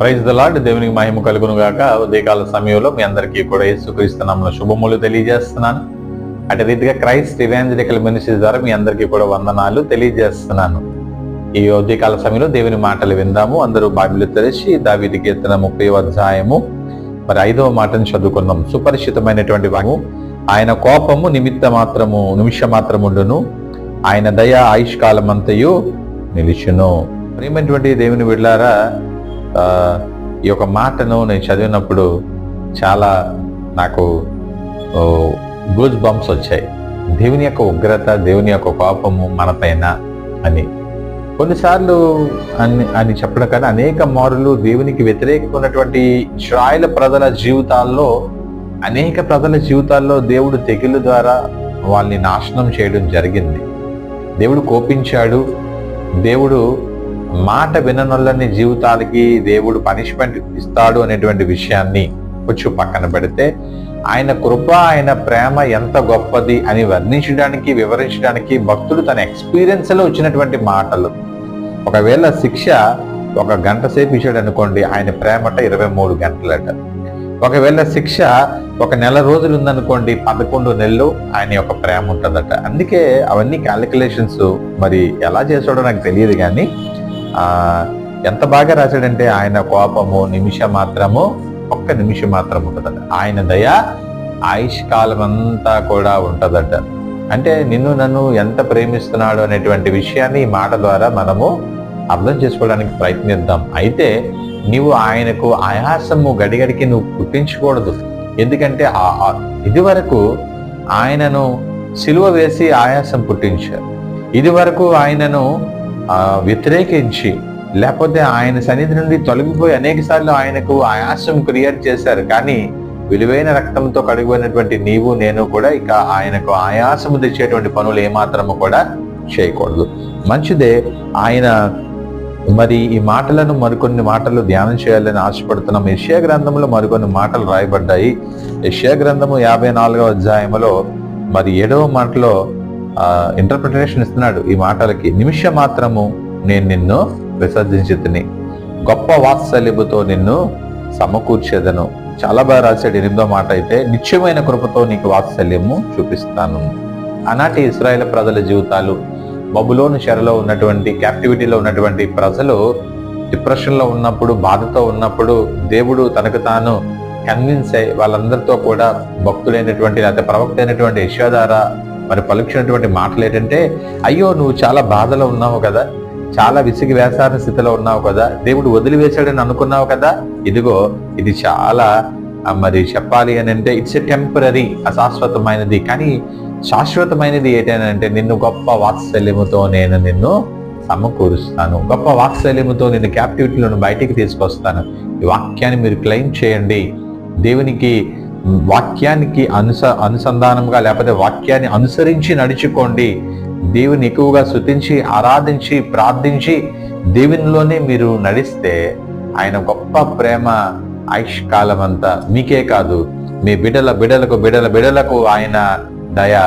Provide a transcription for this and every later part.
Praise the lord దేవునికి మహిమ కలుగును గాక. ఉదయకాల సమయంలో మీ అందరికీ కూడా యేసుక్రీస్తునామన శుభములు తెలియజేస్తున్నాను. అటు రీతిగా క్రైస్ట్ ఇవాంజలికల్ మినిస్ట్రీస్ ద్వారా మీ అందరికీ కూడా వందనాలు తెలియజేస్తున్నాను. ఈ ఉదయకాల సమయంలో దేవుని మాటలు విందాము. అందరూ బాబిలు తెరిచి దావిది కీర్తన ముప్పై అధ్యాయము మరి ఐదవ మాటను చదువుకుందాం. సుపరిచితమైనటువంటి వాము ఆయన కోపము నిమిత్త మాత్రము నిమిష మాత్రముండును ఆయన దయ ఆయుష్కాలమంతయు నిలిచును. ప్రేమైనటువంటి దేవుని విడ్లారా ఈ యొక్క మాటను నేను చదివినప్పుడు చాలా నాకు గూజ్ బంప్స్ వచ్చాయి. దేవుని యొక్క ఉగ్రత దేవుని యొక్క కోపము మనపైన అని. కొన్నిసార్లు అని అని చెప్పడం కానీ అనేక మారులు దేవునికి వ్యతిరేకమైనటువంటి ఇస్రాయల ప్రజల జీవితాల్లో అనేక ప్రజల జీవితాల్లో దేవుడు తెగులు ద్వారా వాళ్ళని నాశనం చేయడం జరిగింది. దేవుడు కోపించాడు. దేవుడు మాట విననొల్లని జీవితాలకి దేవుడు పనిష్మెంట్ ఇస్తాడు అనేటువంటి విషయాన్ని కొంచెం పక్కన పెడితే ఆయన కృప ఆయన ప్రేమ ఎంత గొప్పది అని వర్ణించడానికి వివరించడానికి భక్తుడు తన ఎక్స్పీరియన్స్లో వచ్చినటువంటి మాటలు. ఒకవేళ శిక్ష ఒక గంట సేపు ఇచ్చాడు అనుకోండి ఆయన ప్రేమట ఇరవై మూడు గంటలట. ఒకవేళ శిక్ష ఒక నెల రోజులు ఉందనుకోండి పదకొండు నెలలు ఆయన యొక్క ప్రేమ ఉంటుందట. అందుకే అవన్నీ క్యాలిక్యులేషన్స్ మరి ఎలా చేసాడో నాకు తెలియదు కానీ ఎంత బాగా రాశాడంటే ఆయన కోపము నిమిషం మాత్రము ఒక్క నిమిషం మాత్రం ఉంటుందట. ఆయన దయ ఆయుష్కాలం అంతా కూడా ఉంటుందట. అంటే నిన్ను నన్ను ఎంత ప్రేమిస్తున్నాడు అనేటువంటి విషయాన్ని ఈ మాట ద్వారా మనము అర్థం చేసుకోవడానికి ప్రయత్నిద్దాం. అయితే నీవు ఆయనకు ఆయాసము గడిగడికి నువ్వు పుట్టించకూడదు ఎందుకంటే ఇది వరకు ఆయనను సిలువ వేసి ఆయాసం పుట్టించారు. ఇది వరకు ఆయనను వ్యతిరేకించి లేకపోతే ఆయన సన్నిధి నుండి తొలగిపోయి అనేక సార్లు ఆయనకు ఆయాసం క్రియేట్ చేశారు. కానీ విలువైన రక్తంతో కడిగిపోయినటువంటి నీవు నేను కూడా ఇక ఆయనకు ఆయాసము తెచ్చేటువంటి పనులు ఏమాత్రము కూడా చేయకూడదు. మంచిదే ఆయన మరి ఈ మాటలను మరికొన్ని మాటలు ధ్యానం చేయాలని ఆశపడుతున్నాం. యెషయా గ్రంథంలో మరికొన్ని మాటలు రాయబడ్డాయి. యెషయా గ్రంథము యాభై నాలుగవ అధ్యాయంలో మరి ఏడవ మాటలో ఇంటర్ప్రిటేషన్ ఇస్తున్నాడు ఈ మాటలకి. నిమిష మాత్రము నేను నిన్ను విసర్జించుతుని. గొప్ప వాత్సల్యముతో నిన్ను సమకూర్చేదను. చాలా బాగా రాశాడు. ఎనిమిదో మాట అయితే నిత్యమైన కృపతో నీకు వాత్సల్యము చూపిస్తాను. ఆనాటి ఇస్రాయేల్ ప్రజల జీవితాలు బబులోని చెరలో ఉన్నటువంటి క్యాప్టివిటీలో ఉన్నటువంటి ప్రజలు డిప్రెషన్లో ఉన్నప్పుడు బాధతో ఉన్నప్పుడు దేవుడు తనకు తాను కన్విన్స్ అయ్యి వాళ్ళందరితో కూడా భక్తులైనటువంటి లేకపోతే ప్రవక్త అయినటువంటి యశోధార మరి పలుకున్నటువంటి మాటలు ఏంటంటే అయ్యో నువ్వు చాలా బాధలో ఉన్నావు కదా చాలా విసిగి వేసాన స్థితిలో ఉన్నావు కదా దేవుడు వదిలివేశాడని అనుకున్నావు కదా ఇదిగో ఇది చాలా మరి చెప్పాలి అని అంటే ఇట్స్ ఎ టెంపరీ అశాశ్వతమైనది. కానీ శాశ్వతమైనది ఏంటంటే నిన్ను గొప్ప వాత్సల్యముతో నేను నిన్ను సమకూరుస్తాను. గొప్ప వాత్సల్యముతో నిన్ను క్యాప్టివిటీలను బయటికి తీసుకొస్తాను. ఈ వాక్యాన్ని మీరు క్లెయిమ్ చేయండి. దేవునికి వాక్యానికి అనుస అనుసంధానంగా లేకపోతే వాక్యాన్ని అనుసరించి నడుచుకోండి. దేవుని ఎక్కువగా శృతించి ఆరాధించి ప్రార్థించి దేవునిలోనే మీరు నడిస్తే ఆయన గొప్ప ప్రేమ ఆయుష్కాలం అంతా మీకే కాదు. మీ బిడల బిడలకు బిడల బిడలకు ఆయన దయ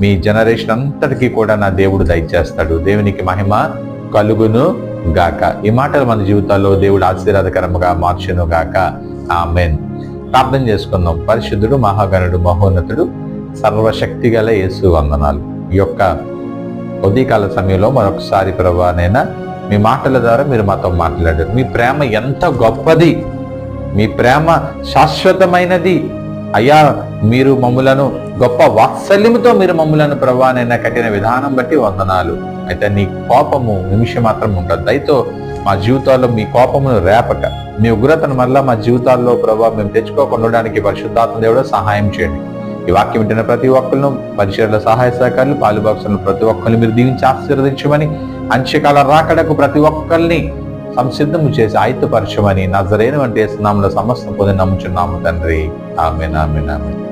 మీ జనరేషన్ అంతటికీ కూడా నా దేవుడు దయచేస్తాడు. దేవునికి మహిమ కలుగును గాక. ఈ మాటలు మన జీవితాల్లో దేవుడు ఆశీర్వాదకరముగా మార్చును గాక. ఆమెన్. ప్రార్థన చేసుకుందాం. పరిశుద్ధుడు మహాగణుడు మహోన్నతుడు సర్వశక్తి గల యేసు వందనాలు. ఈ యొక్క ఉదయకాల సమయంలో మరొకసారి ప్రభానైనా మీ మాటల ద్వారా మీరు మాతో మాట్లాడారు. మీ ప్రేమ ఎంత గొప్పది! మీ ప్రేమ శాశ్వతమైనది. అయ్యా మీరు మమ్ములను గొప్ప వాత్సల్యముతో మీరు మమ్ములను ప్రభానైనా కట్టిన విధానం బట్టి వందనాలు. అయితే నీ కోపము నిమిషం మాత్రం ఉంటుంది దయతో మా జీవితాల్లో మీ కోపమును రేపక. మీ ఉగ్రతను మళ్ళా మా జీవితాల్లో ప్రభావ మేము తెచ్చుకోకుండా ఉండడానికి పరిశుద్ధాత్మ దేవుడు సహాయం చేయండి. ఈ వాక్యం వింటున్న ప్రతి ఒక్కరిను పరిచయాల సహాయ సహకారులు పాలుబాక్సులను ప్రతి ఒక్కరిని మీరు దీవించి ఆశీర్వదించమని అంత్యకాల రాకడకు ప్రతి ఒక్కరిని సంసిద్ధము చేసి ఆయుధపరచమని జరైన వంటి నామంలో సమస్త పొంది నమ్ముచున్నాము తండ్రి. ఆమె ఆమె ఆమె